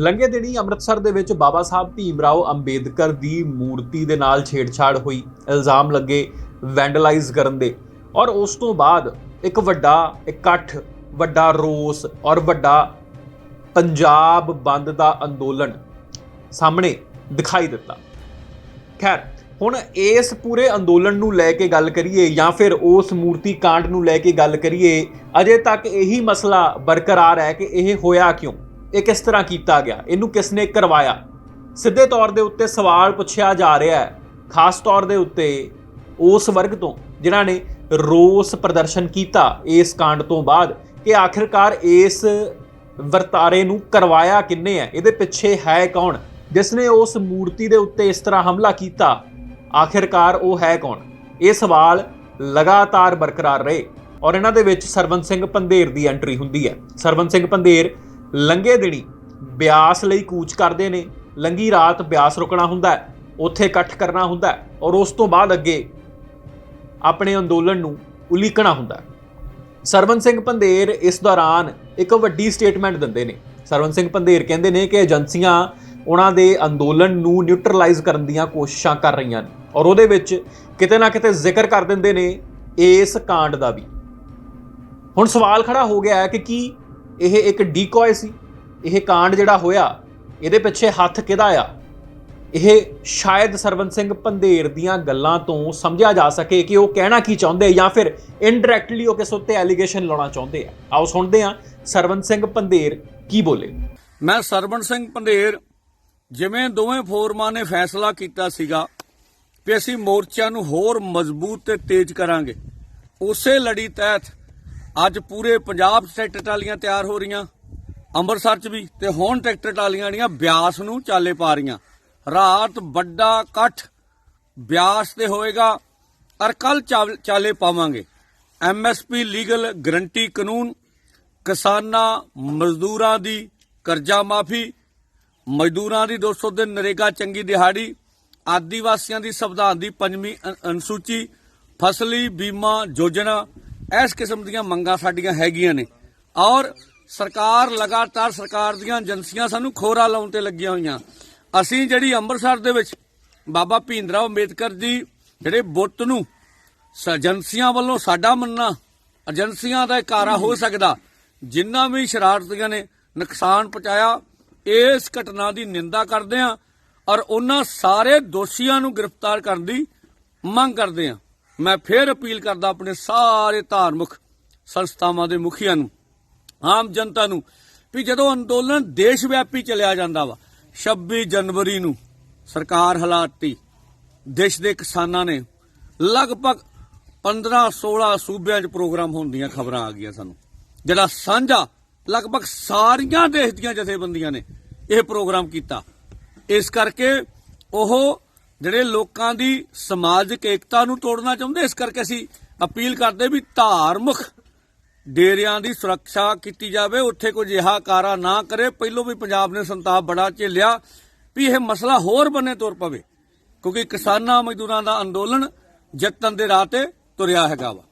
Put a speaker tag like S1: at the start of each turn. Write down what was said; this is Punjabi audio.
S1: ਲੰਘੇ ਦਿਨੀ ਅੰਮ੍ਰਿਤਸਰ ਦੇ ਵਿੱਚ ਬਾਬਾ ਸਾਹਿਬ ਭੀਮ ਰਾਓ ਅੰਬੇਦਕਰ ਦੀ ਮੂਰਤੀ ਦੇ ਨਾਲ ਛੇੜਛਾੜ ਹੋਈ। ਇਲਜ਼ਾਮ ਲੱਗੇ ਵੈਂਡਲਾਈਜ਼ ਕਰਨ ਦੇ। ਔਰ ਉਸ ਤੋਂ ਬਾਅਦ ਇੱਕ ਵੱਡਾ ਇਕੱਠ, ਵੱਡਾ ਰੋਸ ਔਰ ਵੱਡਾ ਪੰਜਾਬ ਬੰਦ ਦਾ ਅੰਦੋਲਨ ਸਾਹਮਣੇ ਦਿਖਾਈ ਦਿੱਤਾ। ਖੈਰ, ਹੁਣ ਇਸ ਪੂਰੇ ਅੰਦੋਲਨ ਨੂੰ ਲੈ ਕੇ ਗੱਲ ਕਰੀਏ ਜਾਂ ਫਿਰ ਉਸ ਮੂਰਤੀ ਕਾਂਡ ਨੂੰ ਲੈ ਕੇ ਗੱਲ ਕਰੀਏ, ਅਜੇ ਤੱਕ ਇਹੀ ਮਸਲਾ ਬਰਕਰਾਰ ਹੈ ਕਿ ਇਹ ਹੋਇਆ ਕਿਉਂ? ਇਹ ਕਿਸ ਤਰ੍ਹਾਂ ਕੀਤਾ ਗਿਆ? ਇਹਨੂੰ ਕਿਸ ਨੇ ਕਰਵਾਇਆ? ਸਿੱਧੇ ਤੌਰ ਦੇ ਉੱਤੇ ਸਵਾਲ ਪੁੱਛਿਆ ਜਾ ਰਿਹਾ ਹੈ। ਖਾਸ ਤੌਰ ਦੇ ਉੱਤੇ ਉਸ ਵਰਗ ਤੋਂ, ਜਿਨ੍ਹਾਂ ਨੇ ਰੋਸ ਪ੍ਰਦਰਸ਼ਨ ਕੀਤਾ ਇਸ ਕਾਂਡ ਤੋਂ ਬਾਅਦ ਕਿ ਆਖਿਰਕਾਰ ਇਸ ਵਰਤਾਰੇ ਨੂੰ ਕਰਵਾਇਆ ਕਿੰਨੇ ਹੈ? ਇਹਦੇ ਪਿੱਛੇ ਹੈ ਕੌਣ? ਜਿਸ ਨੇ ਉਸ ਮੂਰਤੀ ਦੇ ਉੱਤੇ ਇਸ ਤਰ੍ਹਾਂ ਹਮਲਾ ਕੀਤਾ, ਆਖਿਰਕਾਰ ਉਹ ਹੈ ਕੌਣ? ਇਹ ਸਵਾਲ ਲਗਾਤਾਰ ਬਰਕਰਾਰ ਰਹੇ ਔਰ ਇਹਨਾਂ ਦੇ ਵਿੱਚ ਸਰਵਨ ਸਿੰਘ ਪੰਧੇਰ ਦੀ ਐਂਟਰੀ ਹੁੰਦੀ ਹੈ। ਸਰਵਨ ਸਿੰਘ ਪੰਧੇਰ ਲੰਗੇ ਦਿਨੀ ਬਿਆਸ ਲਈ ਕੂਚ ਕਰਦੇ ਨੇ ਲੰਗੀ ਰਾਤ ਬਿਆਸ ਰੁਕਣਾ ਹੁੰਦਾ ਹੈ, ਉੱਥੇ ਇਕੱਠ ਕਰਨਾ ਹੁੰਦਾ ਹੈ ਔਰ ਉਸ ਤੋਂ ਬਾਅਦ ਅੱਗੇ ਆਪਣੇ ਅੰਦੋਲਨ ਨੂੰ ਉਲੀਕਣਾ ਹੁੰਦਾ ਹੈ। ਸਰਵਨ ਸਿੰਘ ਪੰਧੇਰ ਇਸ ਦੌਰਾਨ ਇੱਕ ਵੱਡੀ ਸਟੇਟਮੈਂਟ ਦਿੰਦੇ ਨੇ। ਸਰਵਨ ਸਿੰਘ ਪੰਧੇਰ ਕਹਿੰਦੇ ਨੇ ਕਿ ਏਜੰਸੀਆਂ ਉਹਨਾਂ ਦੇ ਅੰਦੋਲਨ ਨੂੰ ਨਿਊਟਰਲਾਈਜ਼ ਕਰਨ ਦੀਆਂ ਕੋਸ਼ਿਸ਼ਾਂ ਕਰ ਰਹੀਆਂ ਨੇ ਔਰ ਉਹਦੇ ਵਿੱਚ ਕਿਤੇ ਨਾ ਕਿਤੇ ਜ਼ਿਕਰ ਕਰ ਦਿੰਦੇ ਨੇ ਇਸ ਕਾਂਡ ਦਾ ਵੀ। ਹੁਣ ਸਵਾਲ ਖੜਾ ਹੋ ਗਿਆ ਹੈ ਕਿ ਕੀ ਇਹ ਇੱਕ ਡੀਕੋਏ ਸੀ। ਇਹ ਕਾਂਡ ਜਿਹੜਾ ਹੋਇਆ, ਇਹਦੇ ਪਿੱਛੇ ਹੱਥ ਕਿਹਦਾ ਆ? ਇਹ ਸ਼ਾਇਦ ਸਰਵਨ ਸਿੰਘ ਪੰਧੇਰ ਦੀਆਂ ਗੱਲਾਂ ਤੋਂ ਸਮਝਿਆ ਜਾ ਸਕੇ ਕਿ ਉਹ ਕਹਿਣਾ ਕੀ ਚਾਹੁੰਦੇ ਜਾਂ ਫਿਰ ਇਨਡਾਇਰੈਕਟਲੀ ਉਹ ਕਿਸ ਉੱਤੇ ਐਲੀਗੇਸ਼ਨ ਲਾਉਣਾ ਚਾਹੁੰਦੇ ਆ। ਆਓ ਸੁਣਦੇ ਆ ਸਰਵਨ ਸਿੰਘ ਪੰਧੇਰ ਕੀ ਬੋਲੇ।
S2: ਮੈਂ ਸਰਵਣ ਸਿੰਘ ਪੰਧੇਰ, ਜਿਵੇਂ ਦੋਵੇਂ ਫੋਰਮਾਂ ਨੇ ਫੈਸਲਾ ਕੀਤਾ ਸੀਗਾ ਕਿ ਅਸੀਂ ਮੋਰਚਾ ਨੂੰ ਹੋਰ ਮਜ਼ਬੂਤ ਤੇ ਤੇਜ਼ ਕਰਾਂਗੇ, ਉਸੇ ਲੜੀ ਤਹਿਤ ਅੱਜ ਪੂਰੇ ਪੰਜਾਬ 'ਚ ਟਰੈਕਟਰ ਟਰਾਲੀਆਂ ਤਿਆਰ ਹੋ ਰਹੀਆਂ, ਅੰਮ੍ਰਿਤਸਰ 'ਚ ਵੀ ਤੇ ਹੁਣ ਟਰੈਕਟਰ ਟਰਾਲੀਆਂ ਜਿਹੜੀਆਂ ਬਿਆਸ ਨੂੰ ਚਾਲੇ ਪਾ ਰਹੀਆਂ। ਰਾਤ ਵੱਡਾ ਇਕੱਠ, ਬਿਆਸ ਤੇ ਹੋਏਗਾ, ਔਰ ਕੱਲ ਚਾਲੇ ਪਾਵਾਂਗੇ। ਐਮਐਸਪੀ ਲੀਗਲ ਗਰੰਟੀ ਕਾਨੂੰਨ, ਕਿਸਾਨਾਂ, ਮਜ਼ਦੂਰਾਂ ਦੀ ਕਰਜ਼ਾ ਮਾਫੀ, ਮਜ਼ਦੂਰਾਂ ਦੀ 200 ਦਿਨ ਨਰੇਗਾ ਚੰਗੀ ਦਿਹਾੜੀ, ਆਦੀਵਾਸੀਆਂ ਦੀ ਸੰਵਿਧਾਨ ਦੀ ਪੰਜਵੀਂ ਅ- ਅਨੁਸੂਚੀ, ਫਸਲੀ ਬੀਮਾ ਯੋਜਨਾ ਇਸ ਕਿਸਮ ਦੀਆਂ ਮੰਗਾਂ ਸਾਡੀਆਂ ਹੈਗੀਆਂ ਨੇ। ਔਰ ਸਰਕਾਰ ਲਗਾਤਾਰ ਸਰਕਾਰ ਦੀਆਂ ਏਜੰਸੀਆਂ ਸਾਨੂੰ ਖੋਰਾ ਲਾਉਣ ਤੇ ਲੱਗੀਆਂ ਹੋਈਆਂ। ਅਸੀਂ ਜਿਹੜੀ ਅੰਮ੍ਰਿਤਸਰ ਦੇ ਵਿੱਚ ਬਾਬਾ ਭੀਂਦਰਾ ਅੰਬੇਦਕਰ ਜੀ ਜਿਹੜੇ ਬੁੱਤ ਨੂੰ ਏਜੰਸੀਆਂ ਵੱਲੋਂ ਸਾਡਾ ਮੰਨਣਾ, ਏਜੰਸੀਆਂ ਦਾ ਇਕਾਰਾ ਹੋ ਸਕਦਾ, ਜਿੰਨਾ ਵੀ ਸ਼ਰਾਰਤੀਆਂ ਨੇ ਨੁਕਸਾਨ ਪਹੁੰਚਾਇਆ, ਇਸ ਘਟਨਾ ਦੀ ਨਿੰਦਾ ਕਰਦੇ ਹਾਂ ਔਰ ਉਹਨਾਂ ਸਾਰੇ ਦੋਸ਼ੀਆਂ ਨੂੰ ਗ੍ਰਿਫਤਾਰ ਕਰਨ ਦੀ ਮੰਗ ਕਰਦੇ ਹਾਂ। ਮੈਂ ਫੇਰ ਅਪੀਲ ਕਰਦਾ ਆਪਣੇ ਸਾਰੇ ਧਾਰਮਿਕ ਸੰਸਥਾਵਾਂ ਦੇ ਮੁਖੀਆਂ ਨੂੰ, ਆਮ ਜਨਤਾ ਨੂੰ, ਵੀ ਜਦੋਂ ਅੰਦੋਲਨ ਦੇਸ਼ ਵਿਆਪੀ ਚੱਲਿਆ ਜਾਂਦਾ ਵਾ 26 ਜਨਵਰੀ ਨੂੰ ਸਰਕਾਰ ਹਲਾਤੀ ਦੇਸ਼ ਦੇ ਕਿਸਾਨਾਂ ਨੇ ਲਗਭਗ 15 16 ਸੂਬਿਆਂ 'ਚ ਪ੍ਰੋਗਰਾਮ ਹੋਣ ਦੀਆਂ ਖਬਰਾਂ ਆ ਗਈਆਂ ਸਾਨੂੰ। ਜਿਹੜਾ ਸਾਂਝਾ ਲਗਭਗ ਸਾਰੀਆਂ ਦੇਸ਼ ਦੀਆਂ ਜਥੇਬੰਦੀਆਂ ਨੇ ਇਹ ਪ੍ਰੋਗਰਾਮ ਕੀਤਾ। ਇਸ ਕਰਕੇ ਉਹ ਜਿਹੜੇ ਲੋਕਾਂ ਦੀ ਸਮਾਜਿਕ ਏਕਤਾ ਨੂੰ ਤੋੜਨਾ ਚਾਹੁੰਦੇ, ਇਸ ਕਰਕੇ ਅਸੀਂ ਅਪੀਲ ਕਰਦੇ ਵੀ ਧਾਰਮਿਕ ਡੇਰਿਆਂ ਦੀ ਸੁਰੱਖਿਆ ਕੀਤੀ ਜਾਵੇ, ਉੱਥੇ ਕੋਈ ਜਿਹਾ ਕਾਰਾ ਨਾ ਕਰੇ। ਪਹਿਲੋਂ ਵੀ ਪੰਜਾਬ ਨੇ ਸੰਤਾਪ ਬੜਾ ਝੇਲਿਆ ਵੀ ਇਹ ਮਸਲਾ ਹੋਰ ਬੰਨੇ ਤੁਰ ਪਵੇ, ਕਿਉਂਕਿ ਕਿਸਾਨਾਂ ਮਜ਼ਦੂਰਾਂ ਦਾ ਅੰਦੋਲਨ ਜਿੱਤਣ ਦੇ ਰਾਹ ਤੇ ਤੁਰਿਆ ਹੈਗਾ ਵਾ।